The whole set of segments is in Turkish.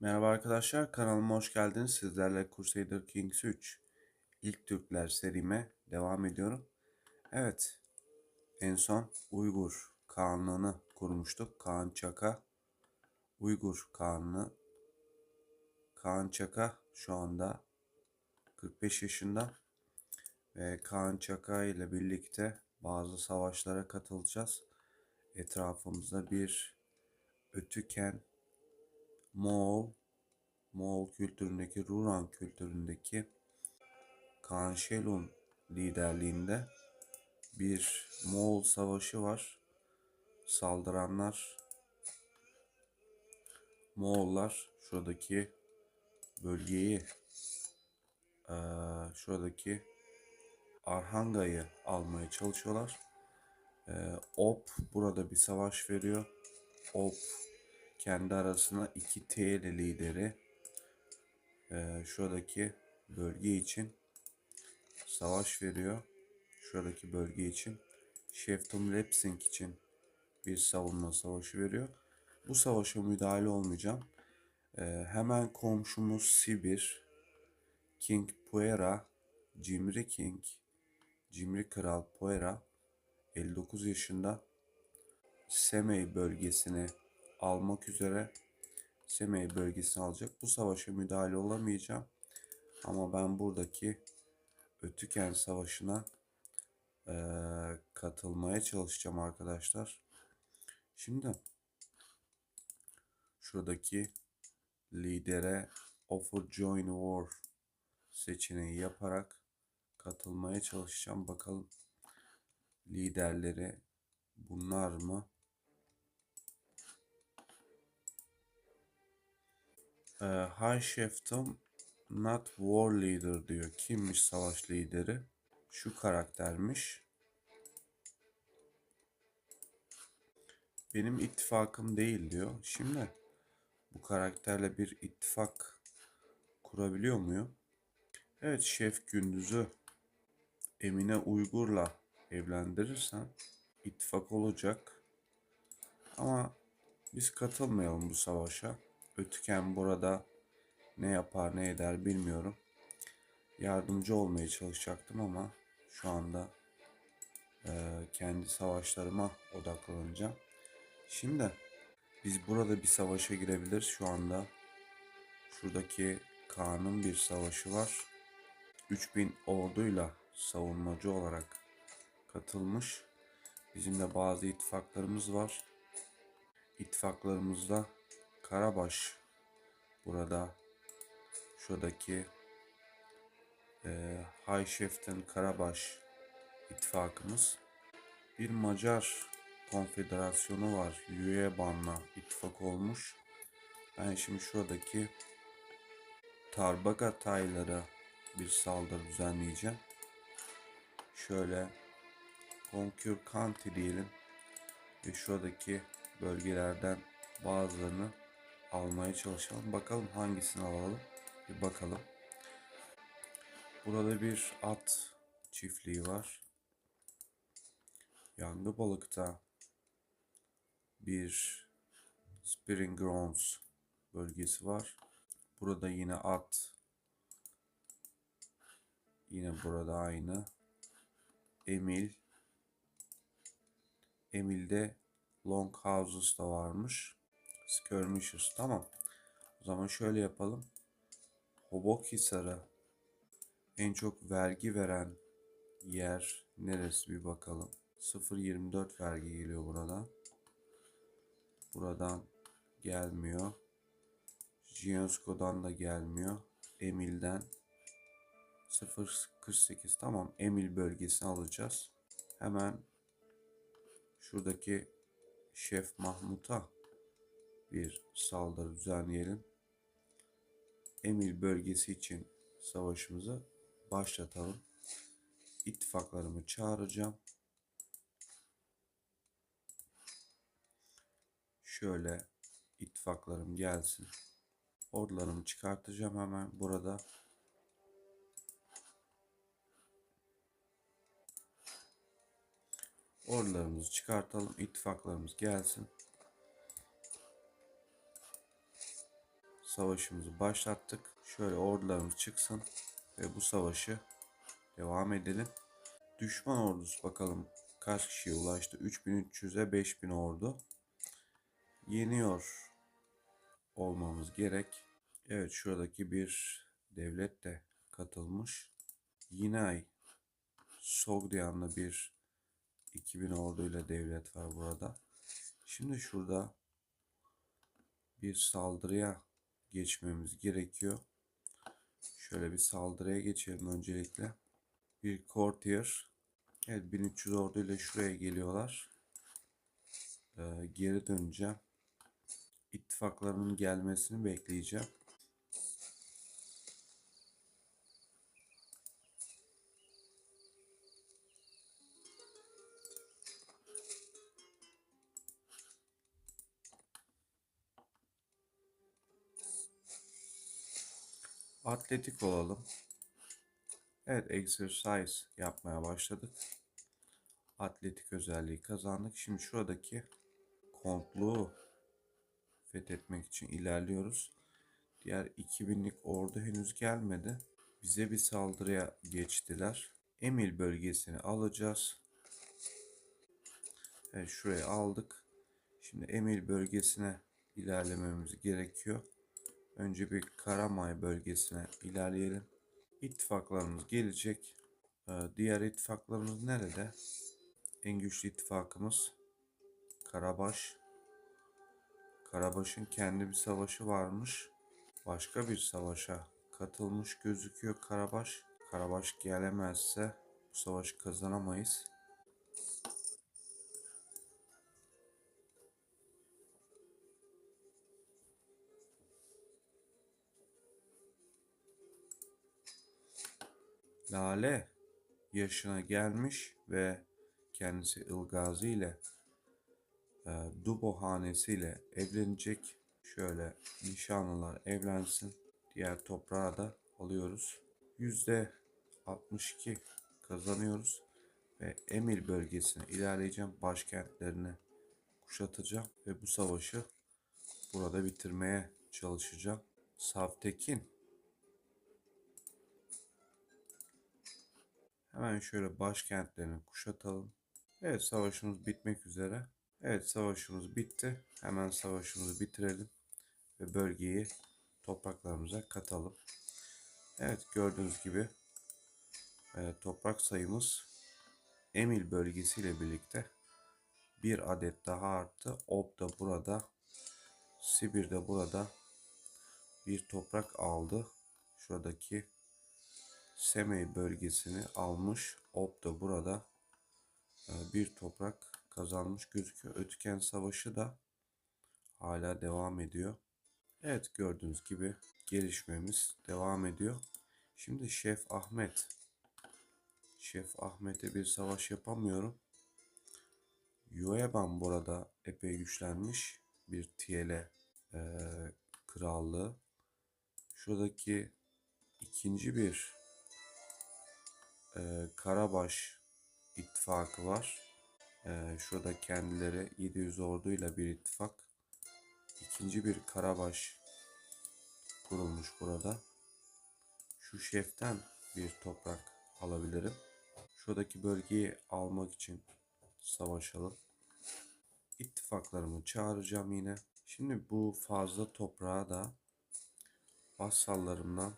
Merhaba arkadaşlar, kanalıma hoş geldiniz. Sizlerle Crusader Kings 3 İlk Türkler serime devam ediyorum. Evet, en son Uygur Kağanlığı'nı kurmuştuk. Kaan Çaka, Uygur Kağanlığı. Kaan Çaka şu anda 45 yaşında ve Kaan Çaka ile birlikte bazı savaşlara katılacağız. Etrafımızda bir Ötüken, Moğol, Moğol kültüründeki, Ruran kültüründeki Kaan Şelun liderliğinde bir Moğol savaşı var. Saldıranlar Moğollar şuradaki bölgeyi şuradaki Arhanga'yı almaya çalışıyorlar. Op burada bir savaş veriyor. Op kendi arasına iki TL lideri eee, şuradaki bölge için savaş veriyor. Şuradaki bölge için. Şeftum Lepsing için bir savunma savaşı veriyor. Bu savaşa müdahale olmayacağım. Eee, hemen komşumuz Sibir, King Puera, Cimri King, Cimri Kral Puera 59 yaşında Semey bölgesini almak üzere Semey bölgesini alacak. Bu savaşa müdahale olamayacağım. Ama ben buradaki Ötüken Savaşı'na eee, katılmaya çalışacağım arkadaşlar. Şimdi şuradaki lidere Offer Join War seçeneği yaparak katılmaya çalışacağım. Bakalım liderleri bunlar mı? Ee, High Chieftain Not War Leader diyor. Kimmiş savaş lideri? Şu karaktermiş. Benim ittifakım değil diyor. Şimdi bu karakterle bir ittifak kurabiliyor muyum? Evet Şef Gündüz'ü Emine Uygur'la evlendirirsen ittifak olacak. Ama biz katılmayalım bu savaşa. Ötüken burada ne yapar ne eder bilmiyorum. Yardımcı olmaya çalışacaktım ama şu anda eee, kendi savaşlarıma odaklanacağım. Şimdi biz burada bir savaşa girebilir şu anda. Şuradaki Kaan'ın bir savaşı var. 3000 orduyla savunmacı olarak katılmış. Bizim de bazı ittifaklarımız var. İttifaklarımızda Karabaş burada şuradaki e, High Chieftain Karabaş ittifakımız. Bir Macar konfederasyonu var. Lüyeban'la ittifak olmuş. Ben şimdi şuradaki Tarbaga Taylara bir saldırı düzenleyeceğim. Şöyle Conquer County diyelim ve şuradaki bölgelerden bazılarını almaya çalışalım. Bakalım hangisini alalım. Bir bakalım. Burada bir at çiftliği var. Yangı balıkta bir Spring Grounds bölgesi var. Burada yine at. Yine burada aynı. Emil. Emil'de Long Houses da varmış. Skirmishers. Tamam. O zaman şöyle yapalım. Hobokhisar'a en çok vergi veren yer neresi bir bakalım. 0.24 vergi geliyor buradan. Buradan gelmiyor. Gionsko'dan da gelmiyor. Emil'den 0.48 tamam Emil bölgesini alacağız. Hemen şuradaki Şef Mahmut'a bir saldırı düzenleyelim. Emil bölgesi için savaşımızı başlatalım. İttifaklarımı çağıracağım. Şöyle ittifaklarım gelsin. Ordularımı çıkartacağım hemen burada. Ordularımızı çıkartalım. ittifaklarımız gelsin. Savaşımızı başlattık. Şöyle ordularımız çıksın ve bu savaşı devam edelim. Düşman ordusu bakalım kaç kişiye ulaştı? 3300'e 5000 ordu. Yeniyor olmamız gerek. Evet şuradaki bir devlet de katılmış. Yinay Sogdianlı bir 2000 orduyla devlet var burada. Şimdi şurada bir saldırıya geçmemiz gerekiyor. Şöyle bir saldırıya geçelim öncelikle. Bir courtier. Evet 1300 orduyla şuraya geliyorlar. Ee, geri döneceğim. İttifaklarının gelmesini bekleyeceğim. Atletik olalım. Evet, exercise yapmaya başladık. Atletik özelliği kazandık. Şimdi şuradaki kontluğu fethetmek için ilerliyoruz. Diğer 2000'lik ordu henüz gelmedi. Bize bir saldırıya geçtiler. Emil bölgesini alacağız. Evet, şurayı aldık. Şimdi Emil bölgesine ilerlememiz gerekiyor. Önce bir Karamay bölgesine ilerleyelim. İttifaklarımız gelecek. Ee, diğer ittifaklarımız nerede? En güçlü ittifakımız Karabaş. Karabaş'ın kendi bir savaşı varmış. Başka bir savaşa katılmış gözüküyor Karabaş. Karabaş gelemezse bu savaşı kazanamayız. Lale yaşına gelmiş ve kendisi Ilgazi ile e, Dubo hanesiyle evlenecek. Şöyle nişanlılar evlensin. Diğer toprağı da alıyoruz. Yüzde 62 kazanıyoruz ve Emir bölgesine ilerleyeceğim. Başkentlerini kuşatacağım ve bu savaşı burada bitirmeye çalışacağım. Savtekin Hemen şöyle başkentlerini kuşatalım. Evet savaşımız bitmek üzere. Evet savaşımız bitti. Hemen savaşımızı bitirelim. Ve bölgeyi topraklarımıza katalım. Evet gördüğünüz gibi e, toprak sayımız Emil bölgesiyle birlikte bir adet daha arttı. Ob da burada. Sibir de burada bir toprak aldı. Şuradaki Semey bölgesini almış. Ob da burada e, bir toprak kazanmış gözüküyor. Ötken Savaşı da hala devam ediyor. Evet gördüğünüz gibi gelişmemiz devam ediyor. Şimdi Şef Ahmet. Şef Ahmet'e bir savaş yapamıyorum. Yueban burada epey güçlenmiş. Bir Tiele e, krallığı. Şuradaki ikinci bir e, Karabaş ittifakı var. E, şurada kendileri 700 orduyla bir ittifak. İkinci bir Karabaş kurulmuş burada. Şu şeften bir toprak alabilirim. Şuradaki bölgeyi almak için savaşalım. İttifaklarımı çağıracağım yine. Şimdi bu fazla toprağı da vasallarımdan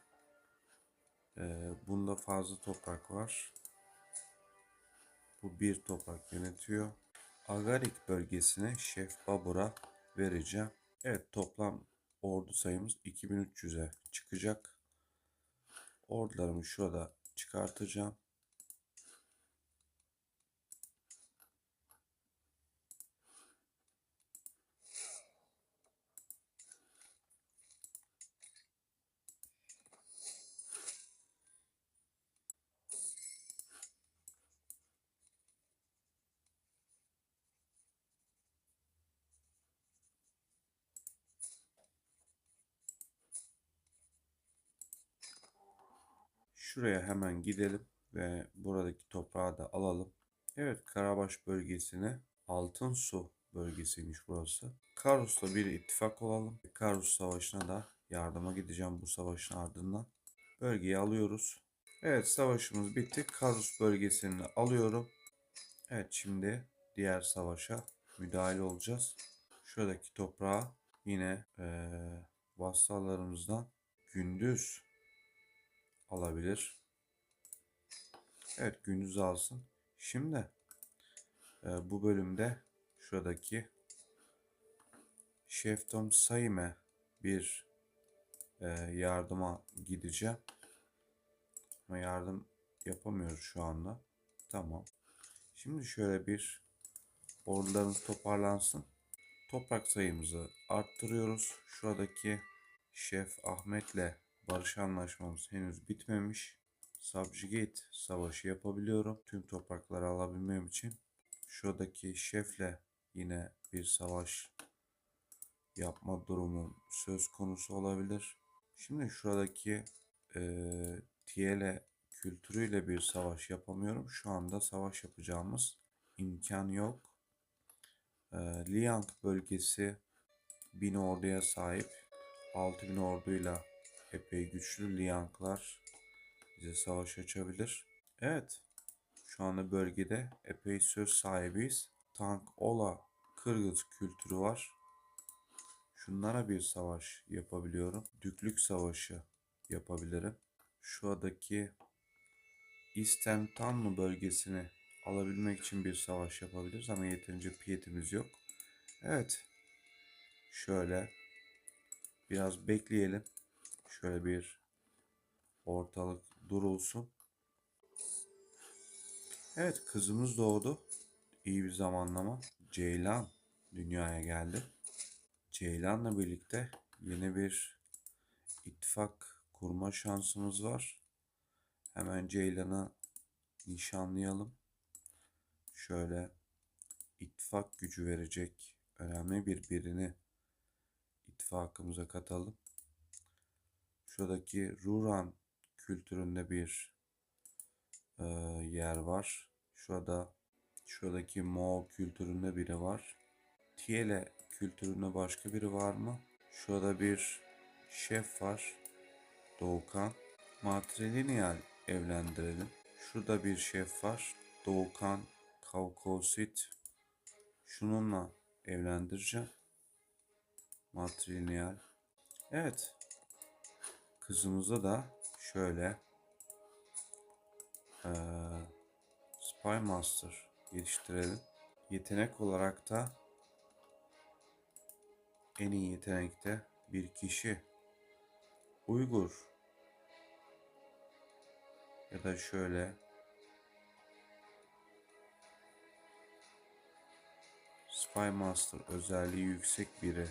bunda fazla toprak var. Bu bir toprak yönetiyor. Agarik bölgesine Şef Babur'a vereceğim. Evet toplam ordu sayımız 2300'e çıkacak. Ordularımı şurada çıkartacağım. Şuraya hemen gidelim ve buradaki toprağı da alalım. Evet Karabaş bölgesine Altın Su bölgesiymiş burası. Karus'la bir ittifak olalım. Karus Savaşı'na da yardıma gideceğim bu savaşın ardından. Bölgeyi alıyoruz. Evet savaşımız bitti. Karus bölgesini alıyorum. Evet şimdi diğer savaşa müdahale olacağız. Şuradaki toprağa yine eee vassallarımızdan gündüz alabilir. Evet gündüz alsın. Şimdi e, bu bölümde şuradaki Şeftom Saime bir e, yardıma gideceğim. Ama yardım yapamıyoruz şu anda. Tamam. Şimdi şöyle bir ordularımız toparlansın. Toprak sayımızı arttırıyoruz. Şuradaki Şef Ahmet'le barış anlaşmamız henüz bitmemiş. Subjugate savaşı yapabiliyorum. Tüm toprakları alabilmem için. Şuradaki şefle yine bir savaş yapma durumu söz konusu olabilir. Şimdi şuradaki e, Tiele kültürüyle bir savaş yapamıyorum. Şu anda savaş yapacağımız imkan yok. E, Liang bölgesi 1000 orduya sahip. 6000 orduyla epey güçlü Lianglar bize savaş açabilir. Evet. Şu anda bölgede epey söz sahibiyiz. Tank Ola Kırgız kültürü var. Şunlara bir savaş yapabiliyorum. Düklük savaşı yapabilirim. Şuradaki İstemtanlı bölgesini alabilmek için bir savaş yapabiliriz ama yeterince piyetimiz yok. Evet. Şöyle biraz bekleyelim. Şöyle bir ortalık durulsun. Evet kızımız doğdu. İyi bir zamanlama. Ceylan dünyaya geldi. Ceylan'la birlikte yeni bir ittifak kurma şansımız var. Hemen Ceylan'ı nişanlayalım. Şöyle ittifak gücü verecek önemli bir birini ittifakımıza katalım. Şuradaki Ruran kültüründe bir e, yer var. Şurada şuradaki Moğol kültüründe biri var. Tiele kültüründe başka biri var mı? Şurada bir şef var. Doğukan. Matrilineal evlendirelim. Şurada bir şef var. Doğukan Kaukosit. Şununla evlendireceğim. Matrilineal. Evet. Kızımıza da şöyle ee, Spy Master geliştirelim. Yetenek olarak da en iyi yetenekte bir kişi Uygur ya da şöyle Spy Master özelliği yüksek biri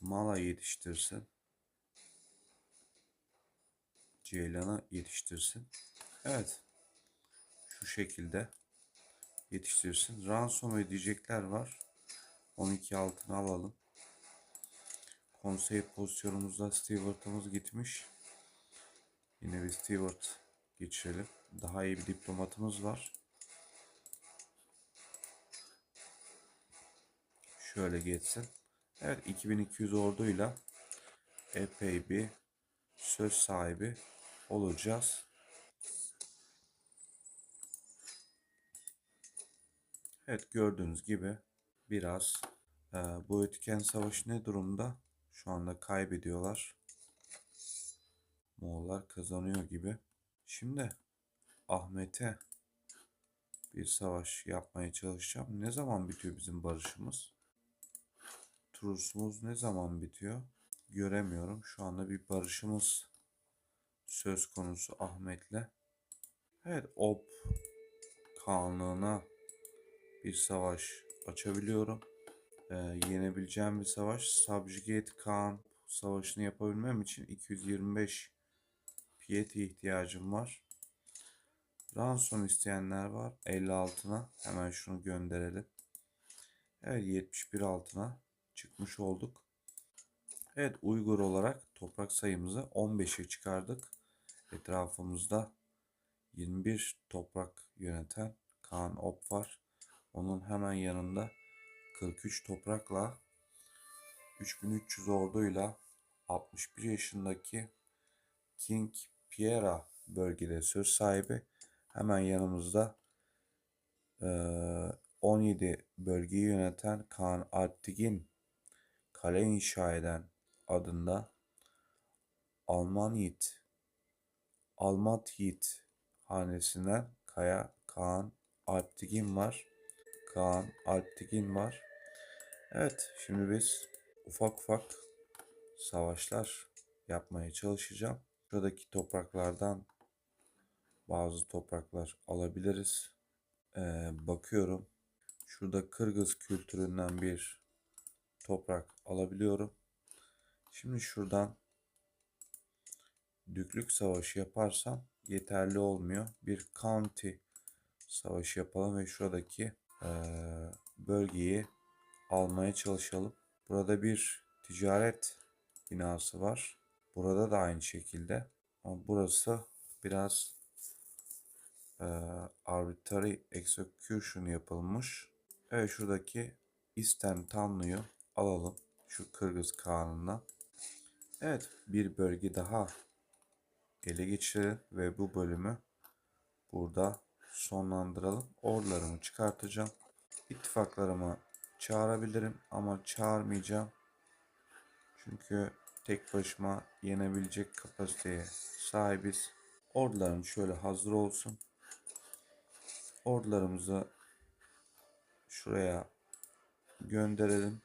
Mala yetiştirsin. Ceylan'a yetiştirsin. Evet. Şu şekilde yetiştirsin. Ransom ödeyecekler var. 12 altını alalım. Konsey pozisyonumuzda Stewart'ımız gitmiş. Yine bir Stewart geçirelim. Daha iyi bir diplomatımız var. Şöyle geçsin. Evet 2200 orduyla epey bir söz sahibi olacağız. Evet gördüğünüz gibi biraz e, bu etken savaşı ne durumda? Şu anda kaybediyorlar. Moğollar kazanıyor gibi. Şimdi Ahmet'e bir savaş yapmaya çalışacağım. Ne zaman bitiyor bizim barışımız? Trusumuz ne zaman bitiyor? Göremiyorum. Şu anda bir barışımız söz konusu Ahmet'le. Evet, Ob Kanlığına bir savaş açabiliyorum. Ee, yenebileceğim bir savaş. Subjugate Khan savaşını yapabilmem için 225 piyeti ihtiyacım var. Ransom isteyenler var. 50 altına. Hemen şunu gönderelim. Evet 71 altına çıkmış olduk. Evet Uygur olarak toprak sayımızı 15'e çıkardık. Etrafımızda 21 toprak yöneten Kaan Op var. Onun hemen yanında 43 toprakla 3300 orduyla 61 yaşındaki King Piera bölgede söz sahibi. Hemen yanımızda eee, 17 bölgeyi yöneten Kaan Alptigin kale inşa eden adında Alman Almat Yiğit hanesinden Kaya Kaan Alptigin var. Kaan Alptigin var. Evet, şimdi biz ufak ufak savaşlar yapmaya çalışacağım. Şuradaki topraklardan bazı topraklar alabiliriz. Ee, bakıyorum. Şurada Kırgız kültüründen bir toprak alabiliyorum. Şimdi şuradan düklük savaşı yaparsam yeterli olmuyor. Bir county savaşı yapalım ve şuradaki eee, bölgeyi almaya çalışalım. Burada bir ticaret binası var. Burada da aynı şekilde. Ama burası biraz eee arbitrary execution yapılmış. Evet şuradaki Eastern Tanlu'yu alalım. Şu Kırgız kanununa. Evet bir bölge daha ele geçirelim ve bu bölümü burada sonlandıralım. Ordularımı çıkartacağım. İttifaklarımı çağırabilirim ama çağırmayacağım. Çünkü tek başıma yenebilecek kapasiteye sahibiz. Ordularım şöyle hazır olsun. Ordularımızı şuraya gönderelim.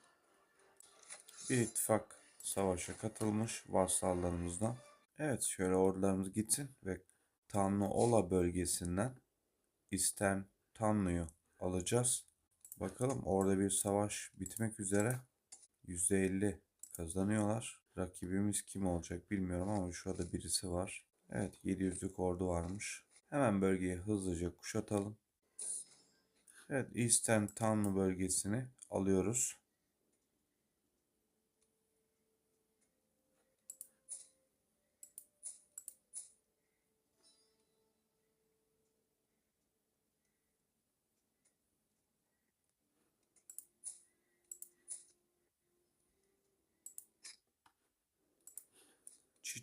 Bir ittifak savaşa katılmış vassallarımızdan. Evet şöyle ordularımız gitsin ve Tanrıola bölgesinden İsten Tanrı'yı alacağız. Bakalım orada bir savaş bitmek üzere. %50 kazanıyorlar. Rakibimiz kim olacak bilmiyorum ama şurada birisi var. Evet 700'lük ordu varmış. Hemen bölgeyi hızlıca kuşatalım. Evet Eastern Tanrı bölgesini alıyoruz.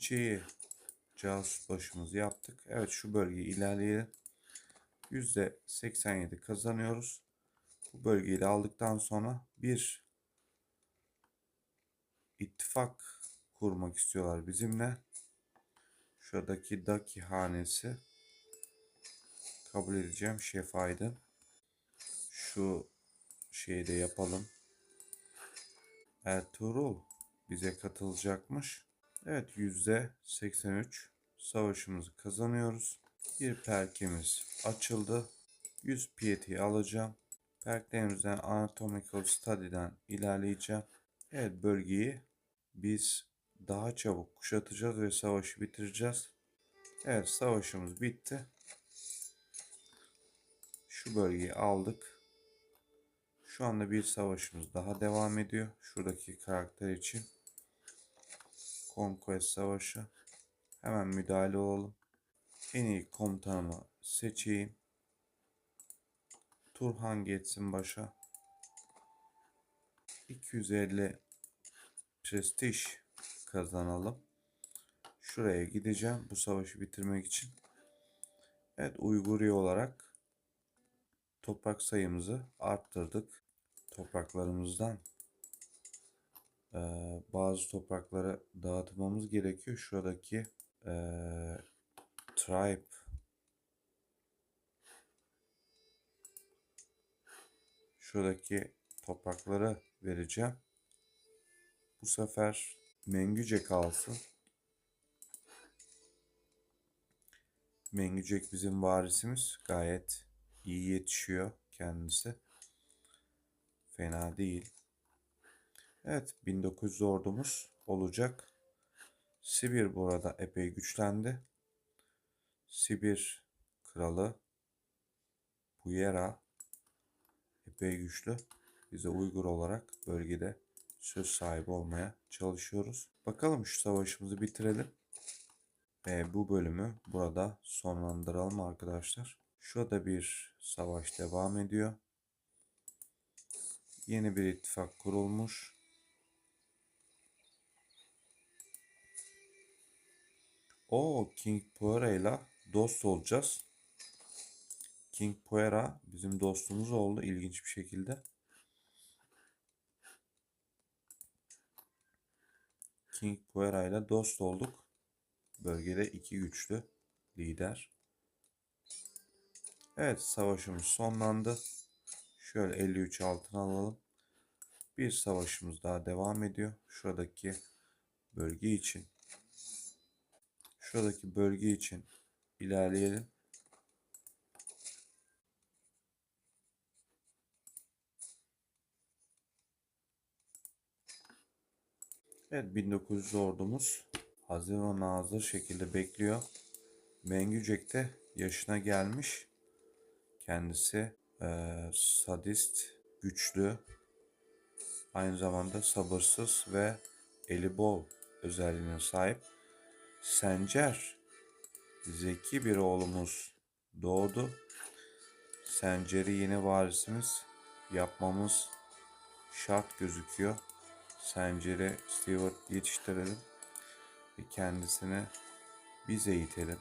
Çiçeği casus başımızı yaptık. Evet şu bölgeyi ilerleyelim. %87 kazanıyoruz. Bu bölgeyi de aldıktan sonra bir ittifak kurmak istiyorlar bizimle. Şuradaki Daki hanesi kabul edeceğim Şef Aydın. Şu şeyi de yapalım. Ertuğrul bize katılacakmış. Evet yüzde 83 savaşımızı kazanıyoruz. Bir perkimiz açıldı. 100 piyetiyi alacağım. Perklerimizden Anatomical Study'den ilerleyeceğim. Evet bölgeyi biz daha çabuk kuşatacağız ve savaşı bitireceğiz. Evet savaşımız bitti. Şu bölgeyi aldık. Şu anda bir savaşımız daha devam ediyor. Şuradaki karakter için. Conquest Savaşı. Hemen müdahale olalım. En iyi komutanımı seçeyim. Turhan geçsin başa. 250 prestij kazanalım. Şuraya gideceğim bu savaşı bitirmek için. Evet Uyguri olarak toprak sayımızı arttırdık. Topraklarımızdan bazı toprakları dağıtmamız gerekiyor. Şuradaki eee tribe şuradaki toprakları vereceğim. Bu sefer Mengüce kalsın. Mengücek bizim varisimiz. Gayet iyi yetişiyor kendisi. Fena değil. Evet 1900 ordumuz olacak. Sibir burada epey güçlendi. Sibir kralı Buyera epey güçlü. Biz de Uygur olarak bölgede söz sahibi olmaya çalışıyoruz. Bakalım şu savaşımızı bitirelim. Ve bu bölümü burada sonlandıralım arkadaşlar. Şurada bir savaş devam ediyor. Yeni bir ittifak kurulmuş. O King Poera ile dost olacağız. King Poera bizim dostumuz oldu ilginç bir şekilde. King Poera ile dost olduk. Bölgede iki güçlü lider. Evet savaşımız sonlandı. Şöyle 53 altın alalım. Bir savaşımız daha devam ediyor. Şuradaki bölge için. Şuradaki bölge için ilerleyelim. Evet 1900 ordumuz hazır ve nazır şekilde bekliyor. Mengücek de yaşına gelmiş. Kendisi eee, sadist, güçlü, aynı zamanda sabırsız ve eli bol özelliğine sahip. Sencer, zeki bir oğlumuz doğdu. Sencer'i yeni varisimiz yapmamız şart gözüküyor. Sencer'i Stewart yetiştirelim ve kendisini biz eğitelim.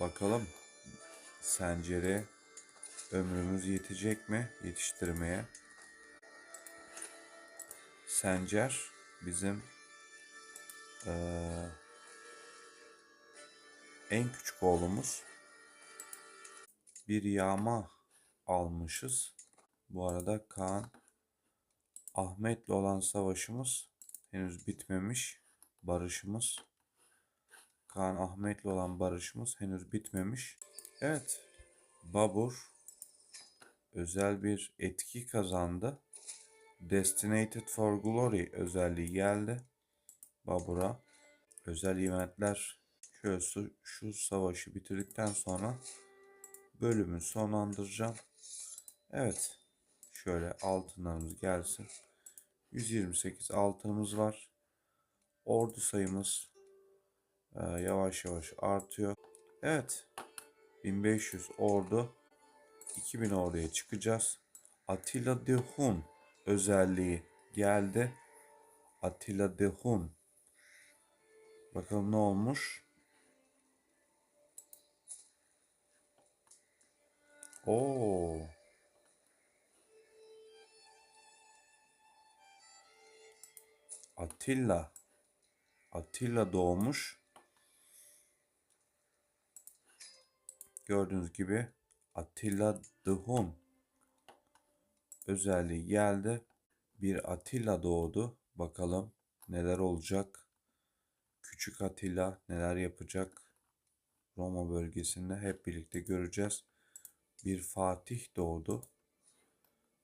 Bakalım Sencer'e ömrümüz yetecek mi yetiştirmeye? Sencer bizim eee, en küçük oğlumuz. Bir yağma almışız. Bu arada Kaan Ahmet'le olan savaşımız henüz bitmemiş. Barışımız. Kaan Ahmet'le olan barışımız henüz bitmemiş. Evet. Babur özel bir etki kazandı. Destinated for Glory özelliği geldi. Babur'a özel eventler şu, şu savaşı bitirdikten sonra bölümü sonlandıracağım. Evet. Şöyle altınlarımız gelsin. 128 altınımız var. Ordu sayımız e, yavaş yavaş artıyor. Evet. 1500 ordu. 2000 orduya çıkacağız. Attila de Hun özelliği geldi. Attila de Hun. Bakalım ne olmuş. Oo. Attila. Attila doğmuş. Gördüğünüz gibi Attila the Hun özelliği geldi. Bir Attila doğdu. Bakalım neler olacak. Küçük Attila neler yapacak. Roma bölgesinde hep birlikte göreceğiz. Bir Fatih doğdu.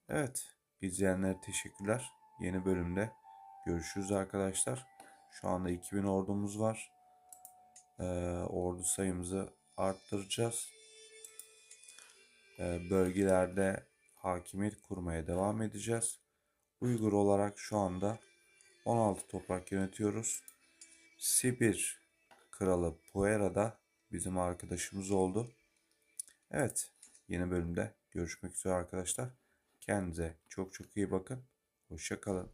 Evet, izleyenlere teşekkürler. Yeni bölümde görüşürüz arkadaşlar. Şu anda 2000 ordumuz var. Ee, ordu sayımızı arttıracağız. Ee, bölgelerde hakimiyet kurmaya devam edeceğiz. Uygur olarak şu anda 16 toprak yönetiyoruz. Sibir kralı Puera da bizim arkadaşımız oldu. Evet, yeni bölümde görüşmek üzere arkadaşlar. Kendinize çok çok iyi bakın. Hoşça kalın.